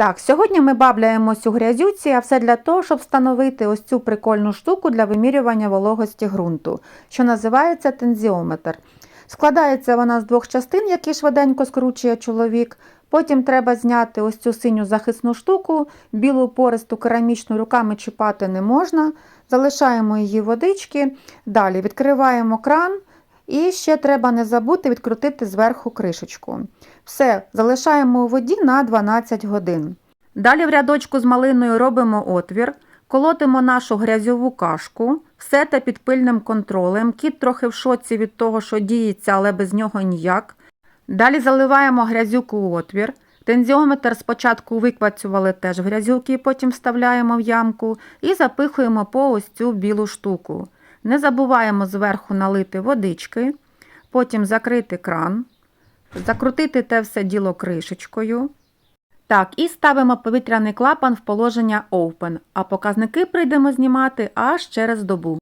Так, сьогодні ми бабляємось у грязюці, а все для того, щоб встановити ось цю прикольну штуку для вимірювання вологості ґрунту, що називається тензіометр. Складається вона з двох частин, які швиденько скручує чоловік. Потім треба зняти ось цю синю захисну штуку, білу пористу керамічну руками чіпати не можна. Залишаємо її водички. Далі відкриваємо кран. І ще треба не забути відкрутити зверху кришечку. Все, залишаємо у воді на 12 годин. Далі в рядочку з малиною робимо отвір, колотимо нашу грязьову кашку, все те під пильним контролем. Кіт трохи в шоці від того, що діється, але без нього ніяк. Далі заливаємо грязюку у отвір. Тензіометр спочатку виквацювали теж в грязюки, потім вставляємо в ямку і запихуємо по ось цю білу штуку. Не забуваємо зверху налити водички, потім закрити кран, закрутити те все діло кришечкою. Так, і ставимо повітряний клапан в положення Open, а показники прийдемо знімати аж через добу.